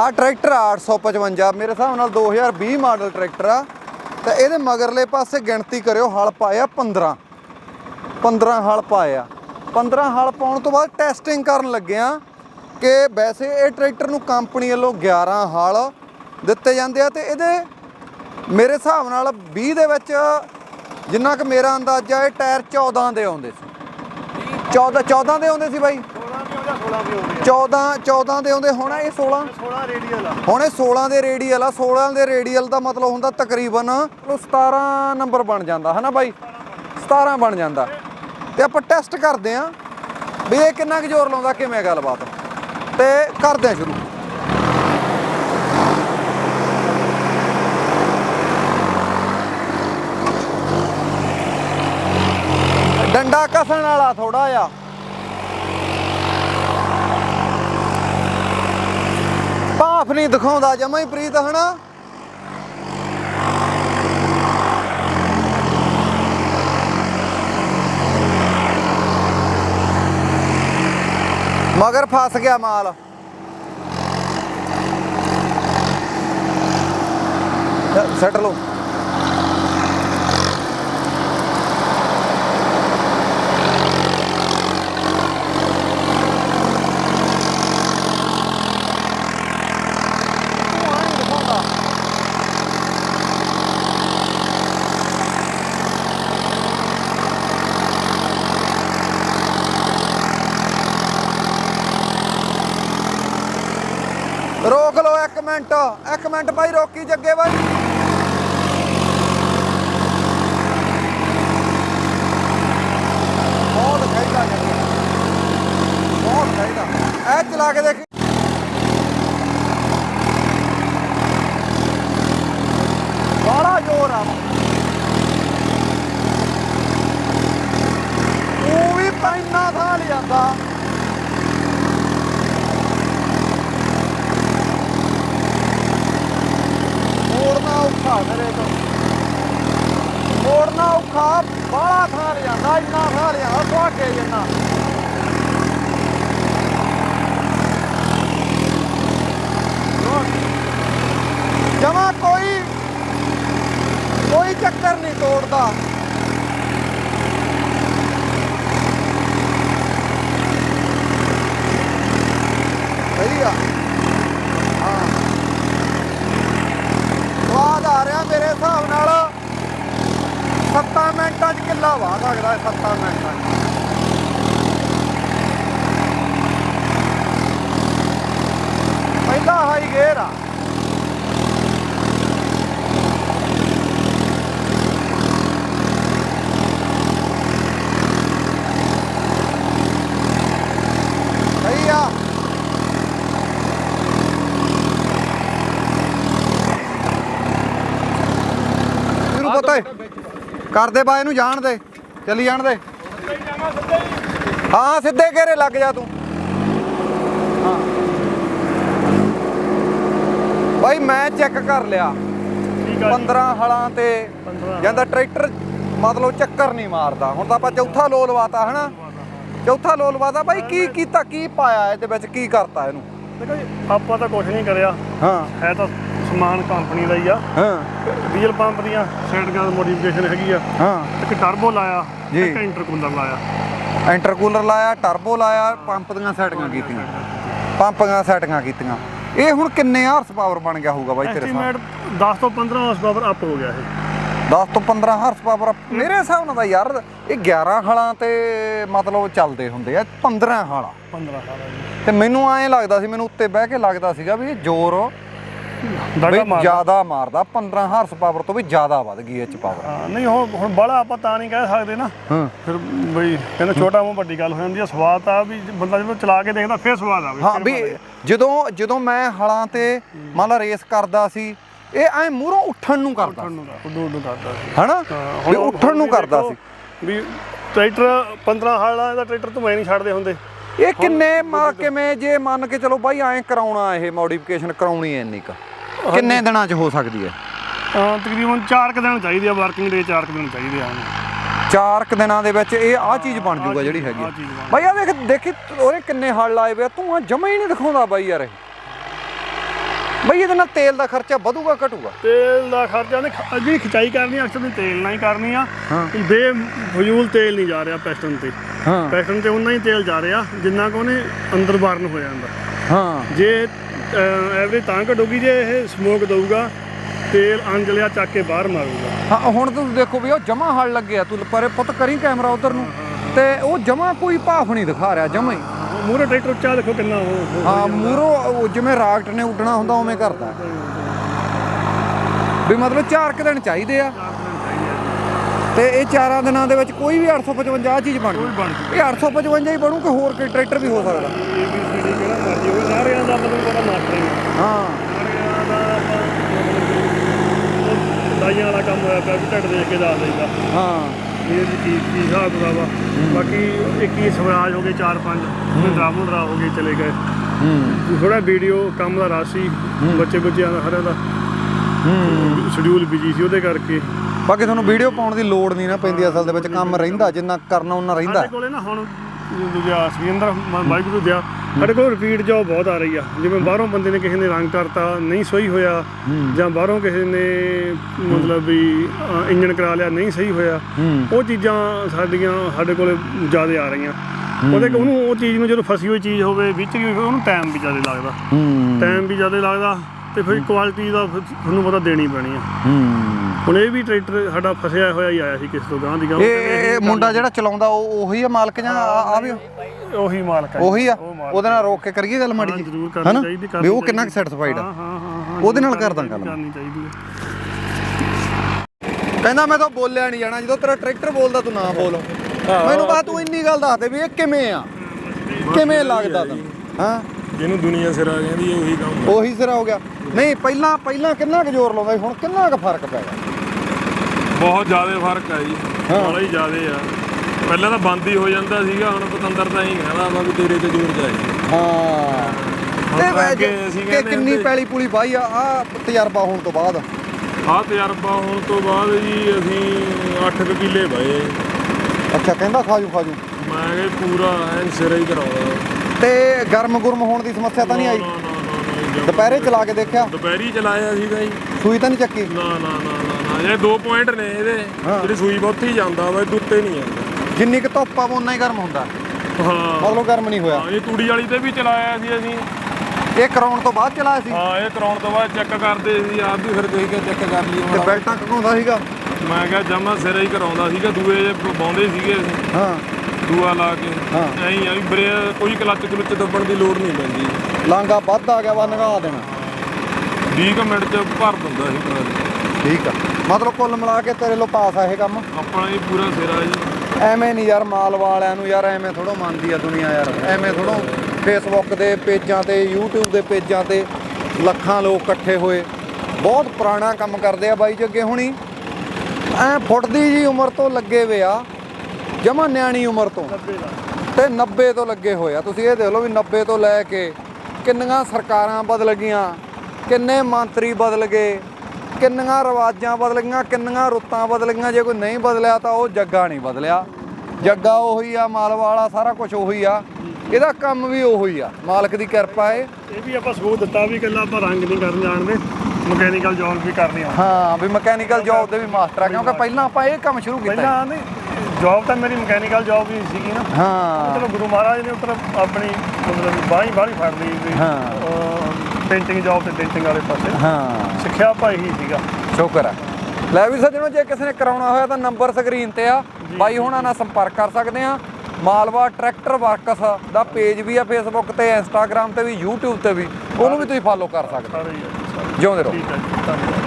ਆ ਟਰੈਕਟਰ ਆ 855 ਮੇਰੇ ਹਿਸਾਬ ਨਾਲ 2020 ਮਾਡਲ ਟਰੈਕਟਰ ਆ। ਤੇ ਇਹਦੇ ਮਗਰਲੇ ਪਾਸੇ ਗਿਣਤੀ ਕਰਿਓ, ਹਲ ਪਾਇਆ 15 15 ਹਲ ਪਾਇਆ 15 ਹਲ ਪਾਉਣ ਤੋਂ ਬਾਅਦ ਟੈਸਟਿੰਗ ਕਰਨ ਲੱਗਿਆ ਕਿ ਵੈਸੇ ਇਹ ਟਰੈਕਟਰ ਨੂੰ ਕੰਪਨੀ ਵੱਲੋਂ 11 ਹਲ ਦਿੱਤੇ ਜਾਂਦੇ ਆ ਤੇ ਇਹਦੇ ਮੇਰੇ ਹਿਸਾਬ ਨਾਲ 20 ਦੇ ਵਿੱਚ ਜਿੰਨਾ ਕਿ ਮੇਰਾ ਅੰਦਾਜ਼ਾ, ਇਹ ਟਾਇਰ 14 ਦੇ ਆਉਂਦੇ ਸੀ। 14 14 ਦੇ ਆਉਂਦੇ ਸੀ ਬਾਈ। 14 14 ਦੇ ਆਉਂਦੇ ਹੁਣ ਇਹ 16 16 ਰੇਡੀਅਲ ਆ। ਹੁਣ ਇਹ 16 ਦੇ ਰੇਡੀਅਲ ਆ। 16 ਦੇ ਰੇਡੀਅਲ ਦਾ ਮਤਲਬ ਹੁੰਦਾ ਤਕਰੀਬਨ ਉਹ 17 ਨੰਬਰ ਬਣ ਜਾਂਦਾ ਹਨਾ ਬਾਈ? 17 ਬਣ ਜਾਂਦਾ। ਤੇ ਆਪਾਂ ਟੈਸਟ ਕਰਦੇ ਆਂ ਵੀ ਇਹ ਕਿੰਨਾ ਕੁ ਜ਼ੋਰ ਲਾਉਂਦਾ ਕਿਵੇਂ ਗੱਲਬਾਤ। ਤੇ ਕਰਦੇ ਆਂ ਸ਼ੁਰੂ। ਡੰਡਾ ਕਸਣ ਵਾਲਾ ਥੋੜਾ ਜਿਹਾ। ਭਾਫ ਨਹੀਂ ਦਿਖਾਉਂਦਾ ਜਮਾ ਹੀ ਪ੍ਰੀਤ ਹਨਾ? ਮਗਰ ਫਸ ਗਿਆ ਮਾਲ। ਸੈਟ ਲਓ ਰੋਕ ਲਓ ਇੱਕ ਮਿੰਟ, ਇੱਕ ਮਿੰਟ ਬਾਈ ਰੋਕੀ ਜੱਗੇ ਬਾਈ ਬਹੁਤ ਖਾਈਦਾ ਜੱਗੇ। ਬਹੁਤ ਖਾਈਦਾ ਇਹ ਚਲਾ ਕੇ ਦੇਖ ਬੜਾ ਜ਼ੋਰ ਆ ਉਹ ਵੀ ਪੈਨਾ ਥਾਂ ਲਿਆਂਦਾ ਮੋੜਨਾ ਔਖਾ ਕਰੇ ਤੋਂ ਮੋੜਨਾ ਔਖਾ, ਬਾਹਲਾ ਥਾਂ ਲਿਆਂਦਾ ਇੰਨਾ ਥਾਂ ਲਿਆਂਦਾ ਤੁਹਾਡੇ ਜਿੰਨਾ। ਜਮਾ ਕੋਈ ਕੋਈ ਚੱਕਰ ਨਹੀਂ ਤੋੜਦਾ ਸਹੀ ਆ ਹਾਂ ਸਵਾਦ ਆ ਰਿਹਾ ਮੇਰੇ ਹਿਸਾਬ ਨਾਲ 7 ਮਿੰਟਾਂ 'ਚ ਕਿੱਲਾ ਵਾਹ ਸਕਦਾ 7 ਮਿੰਟਾਂ 'ਚ। ਪਹਿਲਾ ਹਾਈ ਗੇਅਰ ਆ ਸਹੀ ਆ ਇਹਨੂੰ ਪਤਾ ਹੈ ਕਰਦੇ ਬਾ ਇਹਨੂੰ ਜਾਣ ਦੇ। ਚੱਲੀ ਜਾਣ ਦੇ। ਹਾਂ ਸਿੱਧੇ ਘੇਰੇ ਲੱਗ ਜਾ ਤੂੰ। ਹਾਂ। ਬਾਈ ਮੈਂ ਚੈੱਕ ਕਰ ਲਿਆ। ਠੀਕ ਆ 15 ਹਲਾਂ ਤੇ 15 ਜਾਂਦਾ ਟਰੈਕਟਰ ਮਤਲਬ ਚੱਕਰ ਨਹੀਂ ਮਾਰਦਾ। ਹੁਣ ਤਾਂ ਆਪਾਂ ਚੌਥਾ ਲੋ ਲਵਾਤਾ ਹਨਾ? ਚੌਥਾ ਲੋ ਲਵਾਤਾ ਬਾਈ ਕੀ ਕੀਤਾ ਕੀ ਪਾਇਆ ਇਹਦੇ ਵਿੱਚ ਕੀ ਕਰਤਾ ਇਹਨੂੰ? ਦੇਖੋ ਜੀ ਆਪਾਂ ਤਾਂ ਕੁਝ ਨਹੀਂ ਕਰਿਆ। ਹਾਂ। ਹੈ ਤਾਂ ਸਮਾਨ ਕੰਪਨੀ ਦਾ ਹੀ ਆ। ਹਾਂ। ਡੀਜ਼ਲ ਪੰਪ ਦੀਆਂ ਸਾਈਡ ਗਾਲ ਮੋਡੀਫਿਕੇਸ਼ਨ ਹੈਗੀ ਆ। ਹਾਂ। ਇੱਕ ਟਰਬੋ ਲਾਇਆ ਜੀ। ਇੱਕ ਇੰਟਰਕੂਲਰ ਲਾਇਆ। ਇੰਟਰਕੂਲਰ ਲਾਇਆ ਟਰਬੋ ਲਾਇਆ ਪੰਪ ਦੀਆਂ ਸੈਟਿੰਗਾਂ ਕੀਤੀਆਂ। ਪੰਪ ਦੀਆਂ ਸੈਟਿੰਗਾਂ ਕੀਤੀਆਂ। ਇਹ ਹੁਣ ਕਿੰਨੇ ਹਾਰਸ ਪਾਵਰ ਬਣ ਗਿਆ ਹੋਊਗਾ ਬਾਈ ਤੇਰੇ ਐਸਟੀਮੇਟ ਹਿਸਾਬ 10 ਤੋਂ 15 ਹਾਰਸ ਪਾਵਰ ਅਪ ਹੋ ਗਿਆ ਇਹ। 10 ਤੋਂ 15 ਹਾਰਸ ਪਾਵਰ ਮੇਰੇ ਹਿਸਾਬ ਨਾਲ ਤਾਂ ਯਾਰ ਇਹ 11 ਹਾਲਾਂ ਤੇ ਮਤਲਬ ਚੱਲਦੇ ਹੁੰਦੇ ਆ 15 ਹਾਲਾ। 15 ਹਾਲ ਤੇ ਮੈਨੂੰ ਐਂ ਲੱਗਦਾ ਸੀ ਮੈਨੂੰ ਉੱਤੇ ਬਹਿ ਕੇ ਲੱਗਦਾ ਸੀਗਾ ਵੀ ਇਹ ਜ਼ੋਰ ਬਈ ਜ਼ਿਆਦਾ ਮਾਰਦਾ 15 ਹਾਰਸ ਪਾਵਰ ਤੋਂ ਵੀ ਜ਼ਿਆਦਾ ਵੱਧ ਗਈ ਇਹ ਚ ਪਾਵਰ ਹਾਂ, ਨਹੀਂ ਹੁਣ ਹੁਣ ਬੜਾ ਆਪਾਂ ਤਾਂ ਨਹੀਂ ਕਹਿ ਸਕਦੇ ਨਾ। ਹਾਂ। ਫਿਰ ਬਈ ਕਹਿੰਦੇ ਛੋਟਾ ਮੂੰਹ ਵੱਡੀ ਗੱਲ ਹੋ ਜਾਂਦੀ ਆ ਸਵਾਦ ਆ ਵੀ ਬੰਦਾ ਜਦੋਂ ਚਲਾ ਕੇ ਦੇਖਦਾ ਫਿਰ ਸਵਾਦ ਆਵੇ ਹਾਂ ਵੀ ਜਦੋਂ ਜਦੋਂ ਮੈਂ ਹਲਾਂ ਤੇ ਮੰਨ ਲਾ ਰੇਸ ਕਰਦਾ ਸੀ ਇਹ ਐ ਮੂਹਰੋਂ ਉੱਠਣ ਨੂੰ ਕਰਦਾ ਸੀ। ਹਨਾ? ਹਾਂ, ਵੀ ਉੱਠਣ ਨੂੰ ਕਰਦਾ ਸੀ। ਵੀ ਟਰੈਕਟਰ 15 ਹਾਲਾਂ ਦਾ ਟਰੈਕਟਰ ਤੋਂ ਮੈਂ ਨਹੀਂ ਛੱਡਦੇ ਹੁੰਦੇ। ਇਹ ਕਿੰਨੇ ਕਿਵੇਂ ਜੇ ਮੰਨ ਕੇ ਚਲੋ ਬਾਈ ਐਂ ਕਰਾਉਣਾ ਇਹ ਮੋਡੀਫਿਕੇਸ਼ਨ ਕਰਾਉਣੀ ਐ ਇੰਨੀ ਕ। ਕਿੰਨੇ ਦਿਨਾਂ ਚ ਹੋ ਸਕਦੀ ਹੈ? ਹਾਂ ਤਕਰੀਬਨ 4 ਕੁ ਦਿਨ ਚਾਹੀਦੇ ਆ ਵਰਕਿੰਗ ਡੇ 4 ਕੁ ਦਿਨ ਚਾਹੀਦੇ ਆ। ਚਾਰ ਕੁ ਦਿਨਾਂ ਦੇ ਵਿੱਚ ਇਹ ਆਹ ਚੀਜ਼ ਬਣ ਜੂਗਾ ਜਿਹੜੀ ਹੈਗੀ ਆਹ ਆ। ਚੀਜ਼ ਬਣ- ਬਾਈ ਆ ਦੇਖ ਦੇਖੀ ਉਹਨੇ ਕਿੰਨੇ ਹਲ ਲਾਏ ਵੇ ਆ, ਤੂੰ ਆ ਜਮਾ ਹੀ ਨਹੀਂ ਦਿਖਾਉਂਦਾ ਬਾਈ ਯਾਰ ਇਹ। ਬਈ ਇਹਦੇ ਨਾਲ ਤੇਲ ਦਾ ਖਰਚਾ ਵਧੂਗਾ ਘਟੂਗਾ? ਤੇਲ ਦਾ ਖਰਚਾ ਨੇ ਜਿਹੜੀ ਖਿਚਾਈ ਕਰਨੀ ਆ, ਅਕਸਰ ਦੀ ਤੇਲ ਨਾਲ ਹੀ ਕਰਨੀ ਆ। ਹਾਂ। ਬੇ ਫਜ਼ੂਲ ਤੇਲ ਨਹੀਂ ਜਾ ਰਿਹਾ ਪੈਸਟਨ ਤੇ। ਹਾਂ। ਪੈਸਟਨ ਤੇ ਉਨਾ ਹੀ ਤੇਲ ਜਾ ਰਿਹਾ ਜਿੰਨਾ ਕੁ ਉਹਨੇ ਅੰਦਰ ਬਾਰਨ ਹੋ ਜਾਂਦਾ। ਹਾਂ। ਜੇ ਐਵਰੇਜ ਤਾਂ ਘਟੂਗੀ ਜੇ ਇਹ ਸਮੋਕ ਦਊਗਾ ਤੇਲ ਅੰਜਲਿਆ ਚੱਕ ਕੇ ਬਾਹਰ ਮਾਰੂਗਾ। ਹਾਂ ਹੁਣ ਤੁਸੀਂ ਦੇਖੋ ਵੀ ਉਹ ਜਮਾ ਹਲ ਲੱਗਿਆ ਤੂੰ ਪਰੇ ਪੁੱਤ ਕਰੀ ਕੈਮਰਾ ਉਧਰ ਨੂੰ ਤੇ ਉਹ ਜਮਾ ਕੋਈ ਭਾਫ ਨਹੀਂ ਦਿਖਾ ਰਿਹਾ ਜਮਾ ਹੀ। ਮੂਰੇ ਟਰੈਕਟਰ ਉੱਚਾ ਦੇਖੋ ਕਿੰਨਾ ਉਹ ਹਾਂ ਮੂਰੋ ਜਿਵੇਂ ਰਾਕਟ ਨੇ ਉੱਡਣਾ ਹੁੰਦਾ ਉਵੇਂ ਕਰਦਾ। ਵੀ ਮਤਲਬ ਚਾਰ ਕੁ ਦਿਨ ਚਾਹੀਦੇ ਆ। ਤੇ ਇਹ ਚਾਰਾਂ ਦਿਨਾਂ ਦੇ ਵਿੱਚ ਕੋਈ ਵੀ 855 ਆਹ ਚੀਜ਼ ਬਣ ਕੋਈ ਬਣ ਇਹ 855 ਹੀ ਬਣੂ ਕਿ ਹੋਰ ਕੋਈ ਟਰੈਕਟਰ ਵੀ ਹੋ ਸਕਦਾ? ਏ ਬੀ ਸੀ ਡੀ ਕਿਹੜਾ ਮਰਜ਼ੀ ਹੋਵੇ ਸਾਰਿਆਂ ਦਾ ਮਤਲਬ ਪਤਾ ਮਾਤਰਾ ਹੀ। ਹਾਂ। ਸਾਰਿਆਂ ਦਾ ਦਾਈਆਂ ਵਾਲਾ ਕੰਮ ਹੋਇਆ ਪਿਆ ਵੀ ਢੱਡ ਦੇਖ ਕੇ ਦੱਸ ਦਈਦਾ। ਹਾਂ। ਇਹ ਵੀ ਕੀ ਕੀ ਹਿਸਾਬ ਕਿਤਾਬ ਆ। ਬਾਕੀ 21 ਸਵਰਾਜ ਹੋ ਗਏ 4-5 ਮਹਿੰਦਰਾ ਮੁੰਦਰਾ ਹੋ ਗਏ ਚਲੇ ਗਏ। ਹੂੰ। ਥੋੜਾ ਵੀਡੀਓ ਕੰਮ ਦਾ ਰਾਸੀ ਬੱਚੇ ਬੱਚਿਆਂ ਦਾ ਹਰਿਆਂ ਦਾ। ਹੂੰ। ਸ਼ਡਿਊਲ ਬਿਜ਼ੀ ਸੀ ਉਹਦੇ ਕਰਕੇ। ਬਾਕੀ ਤੁਹਾਨੂੰ ਵੀਡੀਓ ਪਾਉਣ ਦੀ ਲੋੜ ਨਹੀਂ ਨਾ ਪੈਂਦੀ ਅਸਲ ਦੇ ਵਿੱਚ ਕੰਮ ਰਹਿੰਦਾ ਜਿੰਨਾ ਕਰਨਾ ਉਹਨਾਂ ਰਹਿੰਦਾ। ਸਾਡੇ ਕੋਲੇ ਨਾ ਹੁਣ ਦੂਜਾ ਸੁਰਿੰਦਰ ਵਾਹਿਗੁਰੂ ਦਿਆ ਸਾਡੇ ਕੋਲ ਰਿਪੀਟ ਜੋਬ ਬਹੁਤ ਆ ਰਹੀ ਆ। ਜਿਵੇਂ ਬਾਹਰੋਂ ਬੰਦੇ ਨੇ ਕਿਸੇ ਨੇ ਰੰਗ ਕਰਤਾ ਨਹੀਂ ਸਹੀ ਹੋਇਆ ਜਾਂ ਬਾਹਰੋਂ ਕਿਸੇ ਨੇ ਮਤਲਬ ਵੀ ਇੰਜਨ ਕਰਾ ਲਿਆ ਨਹੀਂ ਸਹੀ ਹੋਇਆ ਉਹ ਚੀਜ਼ਾਂ ਸਾਡੀਆਂ ਸਾਡੇ ਕੋਲੇ ਜ਼ਿਆਦਾ ਆ ਰਹੀਆਂ। ਉਹਦੇ ਉਹਨੂੰ ਉਹ ਚੀਜ਼ ਨੂੰ ਜਦੋਂ ਫਸੀ ਹੋਈ ਚੀਜ਼ ਹੋਵੇ ਵਿੱਚ ਉਹਨੂੰ ਟਾਈਮ ਵੀ ਜ਼ਿਆਦਾ ਲੱਗਦਾ। ਟਾਈਮ ਵੀ ਜ਼ਿਆਦਾ ਲੱਗਦਾ। ਤੇ ਫਿਰ ਕੁਆਲਿਟੀ ਦਾ ਫਿਰ ਤੁਹਾਨੂੰ ਪਤਾ ਦੇਣੀ ਪੈਣੀ ਆ। ਹੂੰ। ਹੁਣ ਇਹ ਵੀ ਟਰੈਕਟਰ ਸਾਡਾ ਫਸਿਆ ਹੋਇਆ ਹੀ ਆਇਆ ਸੀ ਕਿਸ ਤੋਂ ਗਾਂ ਦੀ ਗਾਂ ਇਹ ਇਹ ਮੁੰਡਾ ਜਿਹੜਾ ਚਲਾਉਂਦਾ ਉਹ ਉਹੀ ਆ ਮਾਲਕ ਜਾਂ ਆ ਆ ਵੀ ਉਹੀ? ਮਾਲਕ ਉਹੀ ਆ? ਉਹ ਮਾਲਕ ਉਹਦੇ ਨਾਲ ਰੋਕ ਕੇ ਕਰੀਏ ਗੱਲ ਮਾੜੀ ਹਾਂ, ਜੀ ਜ਼ਰੂਰ ਕਰਨੀ ਚਾਹੀਦੀ, ਕਰਨੀ ਵੀ ਉਹ ਕਿੰਨਾ ਕੁ। ਸੈਟੀਸਫਾਈਡ ਆ? ਹਾਂ ਹਾਂ ਹਾਂ ਹਾਂ ਉਹਦੇ ਨਾਲ ਕਰਦਾ ਗੱਲ। ਕਰਨੀ ਚਾਹੀਦੀ ਹੈ ਕਹਿੰਦਾ ਮੈਂ ਤਾਂ ਬੋਲਿਆ ਨਹੀਂ ਜਾਣਾ। ਜਦੋਂ ਤੇਰਾ ਟਰੈਕਟਰ ਬੋਲਦਾ ਤੂੰ ਨਾ ਬੋਲ। ਮੈਨੂੰ ਬਾਤ ਤੂੰ ਇੰਨੀ ਗੱਲ ਦੱਸ ਦੇ ਵੀ ਇਹ ਕਿਵੇਂ ਆ? ਕਿਵੇਂ ਲੱਗਦਾ ਤੈਨੂੰ? ਹਾਂ? ਜਿਹਨੂੰ ਦੁਨੀਆ ਸਿਰਾ ਕਹਿੰਦੀ ਹੈ ਉਹੀ ਕੰਮ ਉਹੀ ਸਿਰਾ ਹੋ ਗਿਆ। ਨਹੀਂ ਪਹਿਲਾਂ ਪਹਿਲਾਂ ਕਿੰਨਾ ਕੁ ਜ਼ੋਰ ਲਾਉਂਦਾ ਸੀ ਹੁਣ ਕਿੰਨਾ ਕੁ ਫ਼ਰਕ ਪੈ ਗਿਆ? ਬਹੁਤ ਜ਼ਿਆਦਾ ਫ਼ਰਕ ਹੈ ਜੀ ਹਾਂ। ਬੜਾ ਹੀ ਜ਼ਿਆਦਾ ਆ। ਪਹਿਲਾਂ ਤਾਂ ਬੰਦ ਹੀ ਹੋ ਜਾਂਦਾ ਸੀਗਾ ਹੁਣ ਪਤੰਦਰ ਤਾਂ ਹੀ ਕਹਿੰਦਾ ਵਾ ਵੀ ਤੇਰੇ ਤੇ ਜ਼ੋਰ ਜਾਏ। ਹਾਂ। ਹੁਣ ਤੇ ਵੈ- ਅੱਗੇ ਅਸੀਂ ਕਿ ਕਹਿੰਦੇ ਕਿੰਨੀ ਹੁੰਦੇ- ਪੈਲੀ ਪੁਲੀ ਵਾਹੀ ਆ ਆ ਤਜਰਬਾ ਹੋਣ ਤੋਂ ਬਾਅਦ? ਆਹ ਤਜਰਬਾ ਹੋਣ ਤੋਂ ਬਾਅਦ ਜੀ ਅਸੀਂ 8 ਕਿੱਲੇ ਵਾਏ। ਅੱਛਾ ਕਹਿੰਦਾ ਖਾਜੂ ਖਾਜੂ। ਮੈਂ ਕਿਹਾ ਪੂਰਾ ਐਨ ਸਿਰਾ ਹੀ ਕਰਾਉਂਦਾ ਤੇ ਗਰਮ ਗੁਰਮ ਹੋਣ ਦੀ ਸਮੱਸਿਆ ਤਾਂ ਨਹੀਂ ਆਈ। ਦੁਪਹਿਰੇ ਚਲਾ ਕੇ ਦੇਖਿਆ? ਦੁਪਹਿਰੀ ਚਲਾਇਆ ਸੀਗਾ ਜੀ। ਸੂਈ ਤਾਂ ਨਹੀਂ ਚੱਕੀ? ਨਾ ਨਾ ਨਾ ਨਾ ਨਾ। ਇਹ ਦੋ ਪੁਆਇੰਟ ਨੇ ਇਹਦੇ। ਜਿਹੜੀ ਸੂਈ ਬਹੁਤ ਹੀ ਜਾਂਦਾ ਵਾ ਦੁੱਤੇ ਨਹੀਂ ਜਾਂਦਾ ਜਿੰਨੀ ਕੁ ਧੁੱਪ ਆ ਉਨਾ ਹੀ ਗਰਮ ਹੁੰਦਾ। ਹਾਂ। ਮਤਲਬ ਗਰਮ ਨਹੀਂ ਹੋਇਆ। ਹਾਂ ਇਹ ਤੂੜੀ ਵਾਲੀ ਤੇ ਵੀ ਚਲਾਇਆ ਸੀ ਅਸੀਂ। ਇਹ ਕਰਾਉਣ ਤੋਂ ਬਾਅਦ ਚਲਾਇਆ ਸੀ? ਹਾਂ ਇਹ ਕਰਾਉਣ ਤੋਂ ਬਾਅਦ ਚੈੱਕ ਕਰਦੇ ਸੀ ਆਪ ਵੀ ਫਿਰ ਕਹੀ ਕਿ ਚੈੱਕ ਕਰ ਲਈ ਤੇ ਬੈਲਟਾਂ ਘੁੰਦਾ ਸੀਗਾ? ਮੈਂ ਕਿਹਾ ਜਮਾ ਸਿਰਾ ਹੀ ਕਰਾਉਂਦਾ ਸੀਗਾ ਦੂਏ ਜੇ ਬਾਉਂਦੇ ਸੀਗੇ ਅਸੀਂ। ਹਾਂ। ਦੂਆ ਲਾ ਕੇ। ਹਾਂ। ਐਂ ਆ ਵੀ ਬਰੇ ਕੋਈ ਕਲੱਚ ਕਲੁੱਚ ਦੱਬਣ ਦੀ ਲੋੜ ਨਹੀਂ ਪੈਂਦੀ। ਲਾਂਗਾ ਵੱਧ ਆ ਗਿਆ ਵਾ ਨਗਾ ਦੇਣਾ। 20 ਕੁ ਮਿੰਟ ਚ ਭਰ ਦਿੰਦਾ ਸੀ ਪੂਰਾ ਠੀਕ ਆ। ਮਤਲਬ ਕੁੱਲ ਮਿਲਾ ਕੇ ਤੇਰੇ ਲੋ ਪਾਸ ਆ ਇਹ ਕੰਮ? ਆਪਣਾ ਹੀ ਪੂਰਾ ਸਿਰਾ ਜੀ। ਐਵੇਂ ਨਹੀਂ ਯਾਰ ਮਾਲ ਵਾਲਿਆਂ ਨੂੰ ਯਾਰ ਐਵੇਂ ਥੋੜੋ ਮੰਨਦੀ ਆ ਦੁਨੀਆ ਯਾਰ। ਐਵੇਂ ਥੋੜੋ ਫੇਸਬੁੱਕ ਦੇ ਪੇਜਾਂ ਤੇ YouTube ਦੇ ਪੇਜਾਂ ਤੇ ਲੱਖਾਂ ਲੋਕ ਇਕੱਠੇ ਹੋਏ। ਬਹੁਤ ਪੁਰਾਣਾ ਕੰਮ ਕਰਦੇ ਆ ਬਾਈ ਜੱਗੇ ਹੁਣੀ। ਐ ਫੁੱਟਦੀ ਜੀ ਉਮਰ ਤੋਂ ਲੱਗੇ ਵੇ ਆ। ਜਮਾ ਨਿਆਣੀ ਉਮਰ ਤੋਂ। ਤੇ 90 ਤੋਂ ਲੱਗੇ ਹੋਏ ਆ। ਤੁਸੀਂ ਇਹ ਦੇਖ ਲਓ ਵੀ 90 ਤੋਂ ਲੈ ਕੇ ਕਿੰਨੀਆਂ ਸਰਕਾਰਾਂ ਬਦਲ ਗਈਆਂ ਕਿੰਨੇ ਮੰਤਰੀ ਬਦਲ ਗਏ ਕਿੰਨੀਆਂ ਰਿਵਾਜਾਂ ਬਦਲ ਗਈਆਂ ਕਿੰਨੀਆਂ ਰੁੱਤਾਂ ਬਦਲ ਗਈਆਂ। ਜੇ ਕੋਈ ਨਹੀਂ ਬਦਲਿਆ ਤਾਂ ਉਹ ਜੱਗਾ ਨਹੀਂ ਬਦਲਿਆ। ਜੱਗਾ ਉਹੀ ਆ ਮਾਲ ਵਾਲਾ ਸਾਰਾ ਕੁਝ ਉਹੀ ਆ। ਇਹਦਾ ਕੰਮ ਵੀ ਉਹੀ ਆ। ਮਾਲਕ ਦੀ ਕਿਰਪਾ ਏ। ਇਹ ਵੀ ਆਪਾਂ ਸਬੂਤ ਦਿੱਤਾ ਵੀ ਇਕੱਲਾ ਆਪਾਂ ਰੰਗ ਨਹੀਂ ਕਰਨ ਜਾਣਦੇ। ਮਕੈਨੀਕਲ ਜੌਬ ਵੀ ਕਰਨੀ ਆ। ਹਾਂ ਵੀ ਮਕੈਨੀਕਲ ਜੌਬ ਦੇ ਵੀ ਮਾਸਟਰ ਆ। ਕਿਉਂਕਿ ਪਹਿਲਾਂ ਆਪਾਂ ਇਹ ਕੰਮ ਸ਼ੁਰੂ ਕੀਤਾ। ਪਹਿਲਾਂ ਨਹੀਂ ਜੌਬ ਤਾਂ ਮੇਰੀ ਮਕੈਨੀਕਲ ਜੌਬ ਹੀ ਸੀਗੀ ਨਾ। ਹਾਂ। ਚਲੋ ਗੁਰੂ ਮਹਾਰਾਜ ਨੇ ਉੱਤਰ ਆਪਣੀ ਮਤਲਬ ਬਾਹੀ ਬਾਹੀ ਫੜ ਲਈ ਵੀ ਹਾਂ। ਪੇਂਟਿੰਗ ਜੌਬ ਤੇ ਡੈਂਟਿੰਗ ਵਾਲੇ ਪਾਸੇ। ਹਾਂ। ਸਿੱਖਿਆ ਭਾਈ ਹੀ ਸੀਗਾ। ਸ਼ੁਕਰ ਹੈ ਲੈ ਵੀ ਸੱਜਣੋ ਜੇ ਕਿਸੇ ਨੇ ਕਰਾਉਣਾ ਹੋਇਆ ਤਾਂ ਨੰਬਰ ਸਕਰੀਨ ਤੇ ਆ। ਬਾਈ ਹੁਣਾਂ ਨਾਲ ਸੰਪਰਕ ਕਰ ਸਕਦੇ ਆ। ਮਾਲਵਾ ਟਰੈਕਟਰ ਵਰਕਸ ਦਾ ਪੇਜ ਵੀ ਆ ਫੇਸਬੁੱਕ ਤੇ ਇੰਸਟਾਗ੍ਰam ਤੇ ਵੀ YouTube ਤੇ ਵੀ। ਉਹਨੂੰ ਵੀ ਤੁਸੀਂ ਫਾਲੋ ਕਰ ਸਕਦੇ ਆ। ਜਿਉਂਦੇ ਰਹੋ। ਠੀਕ ਹੈ ਜੀ ਧੰਨਵਾਦ।